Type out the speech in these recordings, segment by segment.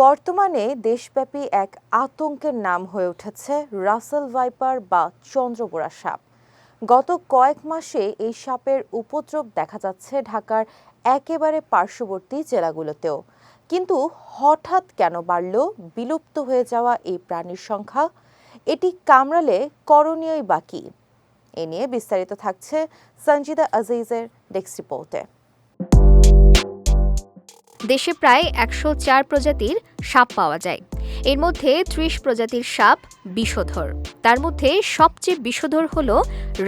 বর্তমানে দেশব্যাপী এক আতঙ্কের নাম হয়ে উঠেছে রাসেল ভাইপার বা চন্দ্রবোরা সাপ। গত কয়েক মাসে এই সাপের উপদ্রব দেখা যাচ্ছে ঢাকার একেবারে পার্শ্ববর্তী জেলাগুলোতেও। কিন্তু হঠাৎ কেন বাড়ল বিলুপ্ত হয়ে যাওয়া এই প্রাণীর সংখ্যা? এটি কামড়ালে করণীয়ই বাকি এ নিয়ে বিস্তারিত থাকছে সঞ্জিদা আজিজের ডেস্ক রিপোর্টে। দেশে প্রায় একশো চার প্রজাতির সাপ পাওয়া যায়। এর মধ্যে ত্রিশ প্রজাতির সাপ বিষধর। তার মধ্যে সবচেয়ে বিষধর হল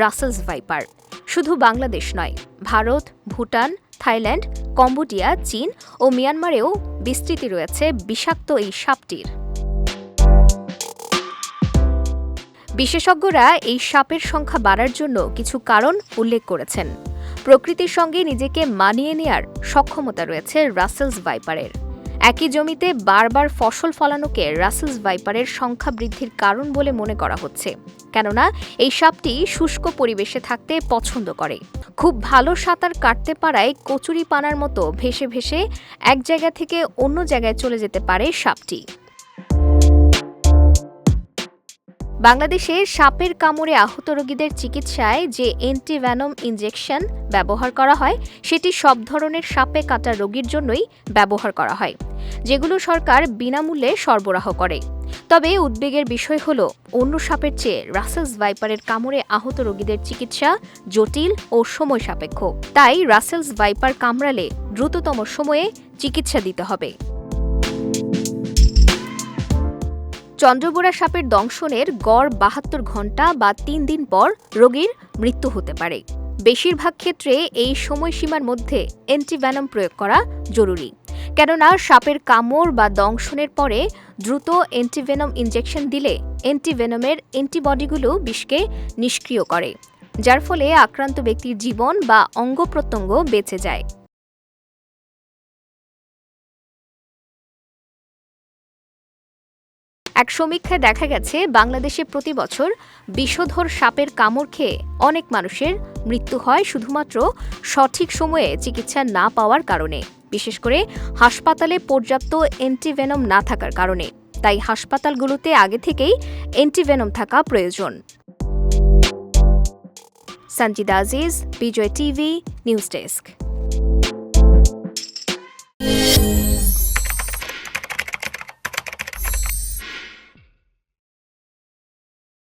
রাসেলস ভাইপার। শুধু বাংলাদেশ নয়, ভারত, ভুটান, থাইল্যান্ড, কম্বোডিয়া, চীন ও মিয়ানমারেও বিস্তৃতি রয়েছে বিষাক্ত এই সাপটির। বিশেষজ্ঞরা এই সাপের সংখ্যা বাড়ার জন্য কিছু কারণ উল্লেখ করেছেন। প্রকৃতির সঙ্গে নিজেকে মানিয়ে নেয়ার সক্ষমতা রয়েছে রাসেলস ভাইপারের। একই জমিতে বারবার ফসল ফলানোকে রাসেলস ভাইপারের সংখ্যা বৃদ্ধির কারণ বলে মনে করা হচ্ছে। কেননা, এই সাপটি শুষ্ক পরিবেশে থাকতে পছন্দ করে। খুব ভালো সাঁতার কাটতে পারায় কচুরি পানার মতো ভেসে ভেসে এক জায়গা থেকে অন্য জায়গায় চলে যেতে পারে সাপটি। বাংলাদেশে সাপের কামড়ে আহত রোগীদের চিকিৎসায় যে অ্যান্টিভ্যানম ইনজেকশন ব্যবহার করা হয়, সেটি সব ধরনের সাপে কাটা রোগীর জন্যই ব্যবহার করা হয়, যেগুলো সরকার বিনামূল্যে সরবরাহ করে। তবে উদ্বেগের বিষয় হল, অন্য সাপের চেয়ে রাসেলস ভাইপারের কামড়ে আহত রোগীদের চিকিৎসা জটিল ও সময় সাপেক্ষ। তাই রাসেলস ভাইপার কামড়ালে দ্রুততম সময়ে চিকিৎসা দিতে হবে। চন্দ্রবোরা সাপের দংশনের গড় বাহাত্তর ঘণ্টা বা তিন দিন পর রোগীর মৃত্যু হতে পারে। বেশিরভাগ ক্ষেত্রে এই সময়সীমার মধ্যে অ্যান্টিভ্যানম প্রয়োগ করা জরুরি। কেননা সাপের কামড় বা দংশনের পরে দ্রুত অ্যান্টিভেনম ইনজেকশন দিলে অ্যান্টিভেনমের অ্যান্টিবডিগুলো বিষকে নিষ্ক্রিয় করে, যার ফলে আক্রান্ত ব্যক্তির জীবন বা অঙ্গ প্রত্যঙ্গ বেঁচে যায়। এক সমীক্ষায় দেখা গেছে, বাংলাদেশে প্রতি বছর বিষধর সাপের কামড় খেয়ে অনেক মানুষের মৃত্যু হয় শুধুমাত্র সঠিক সময়ে চিকিৎসা না পাওয়ার কারণে। বিশেষ করে হাসপাতালে পর্যাপ্ত অ্যান্টিভেনম না থাকার কারণে। তাই হাসপাতালগুলোতে আগে থেকেই অ্যান্টিভেনম থাকা প্রয়োজন। Sanjida Aziz, Bijoy TV, news desk.